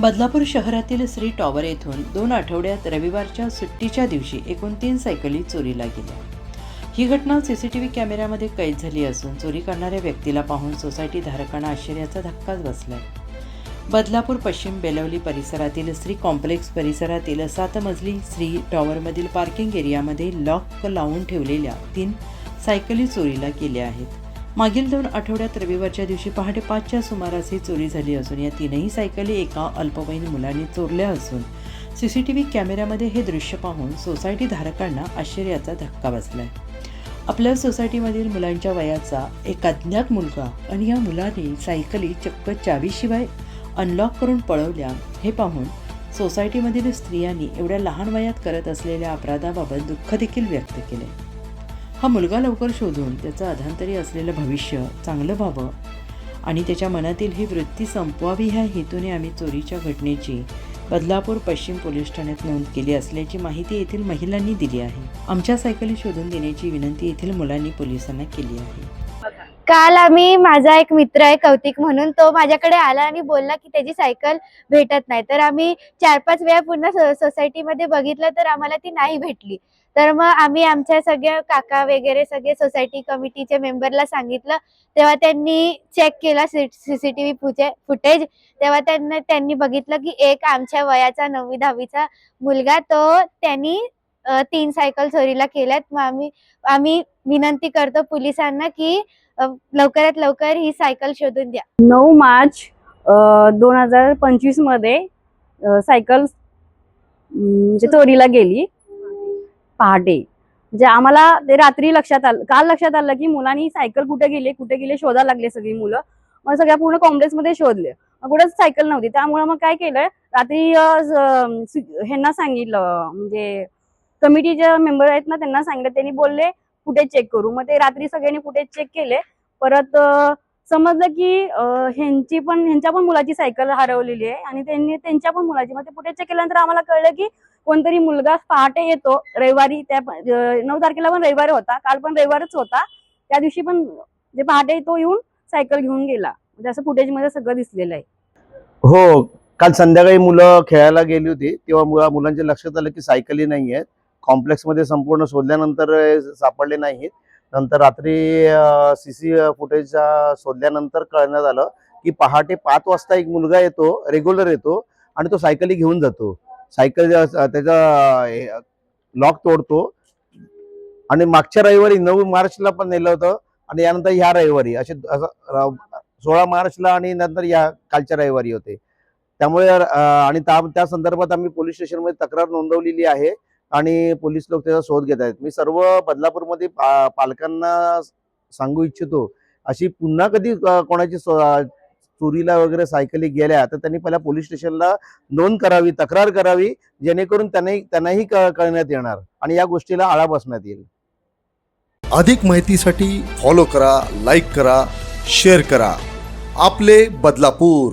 बदलापूर शहरातील श्री टॉवर येथून दोन आठवड्यात रविवारच्या सुट्टीच्या दिवशी एकूण तीन सायकली चोरीला गेल्या. ही घटना सी सी टी व्ही कॅमेऱ्यामध्ये कैद झाली असून चोरी करणाऱ्या व्यक्तीला पाहून सोसायटी धारकांना आश्चर्याचा धक्काच बसलाय. बदलापूर पश्चिम बेलवली परिसरातील श्री कॉम्प्लेक्स परिसरातील सात मजली श्री टॉवरमधील पार्किंग एरियामध्ये लॉक लावून ठेवलेल्या तीन सायकली चोरीला गेल्या आहेत. मागील दोन आठवड्यात रविवारच्या दिवशी पहाटे पाचच्या सुमारास ही चोरी झाली असून या तीनही सायकली एका अल्पवयीन मुलाने चोरल्या असून सी सी टी व्ही कॅमेऱ्यामध्ये हे दृश्य पाहून सोसायटी धारकांना आश्चर्याचा धक्का बसला आहे आपल्या सोसायटीमधील मुलांच्या वयाचा एक अज्ञात मुलगा आणि या मुलाने सायकली चक्क चावीशिवाय अनलॉक करून पळवल्या हे पाहून सोसायटीमधील स्त्रियांनी एवढ्या लहान वयात करत असलेल्या अपराधाबाबत दुःख देखील व्यक्त केले. हा मुलगा लवकर शोधून त्याचं अधांतरी असलेलं भविष्य चांगलं व्हावं आणि त्याच्या मनातील ही वृत्ती संपवावी ह्या हेतूने आम्ही चोरीच्या घटनेची बदलापूर पश्चिम पोलीस ठाण्यात नोंद केली असल्याची माहिती येथील महिलांनी दिली आहे. आमच्या सायकली शोधून देण्याची विनंती येथील मुलांनी पोलिसांना केली आहे. काल आम्ही माझा एक मित्र आहे कौतिक म्हणून तो माझ्याकडे आला आणि बोलला की त्याची सायकल भेटत नाही. तर आम्ही चार पाच वेळा पूर्ण सो- सोसायटीमध्ये बघितलं तर आम्हाला ती नाही भेटली. तर मग आम्ही आमच्या सगळ्या काका वगैरे सगळे सोसायटी कमिटीच्या मेंबरला सांगितलं. तेव्हा त्यांनी चेक केला सीसीटीव्ही फुटेज. तेव्हा त्यांना त्यांनी बघितलं की एक आमच्या वयाचा नववी दहावीचा मुलगा तो त्यांनी तीन सायकल चोरीला केल्यात. मग आम्ही आम्ही विनंती करतो पोलिसांना की लवकरात लवकर ही सायकल शोधून द्या. नऊ मार्च दोन हजार पंचवीसमध्ये सायकल म्हणजे चोरीला गेली. पहाटे. म्हणजे आम्हाला ते रात्री लक्षात आलं काल लक्षात आलं की मुलांनी सायकल कुठे गेले कुठे गेले शोधायला लागले सगळी मुलं. मग सगळ्या पूर्ण कॉम्प्लेक्समध्ये शोधले कुठेच सायकल नव्हती. त्यामुळे मग काय केलंय रात्री ह्यांना सांगितलं म्हणजे कमिटीचे मेंबर आहेत ना त्यांना सांगितलं त्यांनी बोलले फुटेज चेक करू. मग ते रात्री सगळ्यांनी फुटेज चेक केले. परत समजलं की ह्यांची पण ह्यांच्या पण मुलाची सायकल हरवलेली आहे आणि त्यांनी त्यांच्या पण मुलाची. मग ते फुटेज चेक केल्यानंतर आम्हाला कळलं की कोणतरी मुलगा पहाटे येतो. रविवारी त्या नऊ तारखेला पण रविवारी होता. काल पण रविवारच होता. त्या दिवशी पण जे पहाटे तो येऊन सायकल घेऊन गेला. म्हणजे असं फुटेजमध्ये सगळं दिसलेलं आहे. हो. काल संध्याकाळी मुलं खेळायला गेली होती. तेव्हा मुलांच्या लक्षात आलं की सायकली नाही आहेत कॉम्प्लेक्समध्ये संपूर्ण शोधल्यानंतर सापडले नाहीत. नंतर रात्री सी सी फुटेज शोधल्यानंतर कळण्यात आलं की पहाटे पाच वाजता एक मुलगा येतो रेग्युलर येतो आणि तो सायकली घेऊन जातो. सायकल त्याचा लॉक तोडतो. आणि मागच्या रविवारी नऊ मार्चला पण नेलं होतं आणि यानंतर ह्या रविवारी असे सोळा मार्चला आणि नंतर या कालच्या रविवारी होते. त्यामुळे आणि त्या त्या संदर्भात आम्ही पोलीस स्टेशनमध्ये तक्रार नोंदवलेली आहे. आणि पोलीस लोक त्याचा शोध घेत आहेत. मी सर्व बदलापूरमध्ये पा- पालकांना सांगू इच्छितो अशी पुन्हा कधी कोणाची सो- चोरीला वगैरे सायकली गेल्या तर त्यांनी पहिल्या पोलीस स्टेशनला नोंद करावी तक्रार करावी जेणेकरून त्यांनाही त्यांनाही क- कळण्यात येणार आणि या गोष्टीला आळा बसण्यात येईल. अधिक माहितीसाठी फॉलो करा लाईक करा शेअर करा. आपले बदलापूर.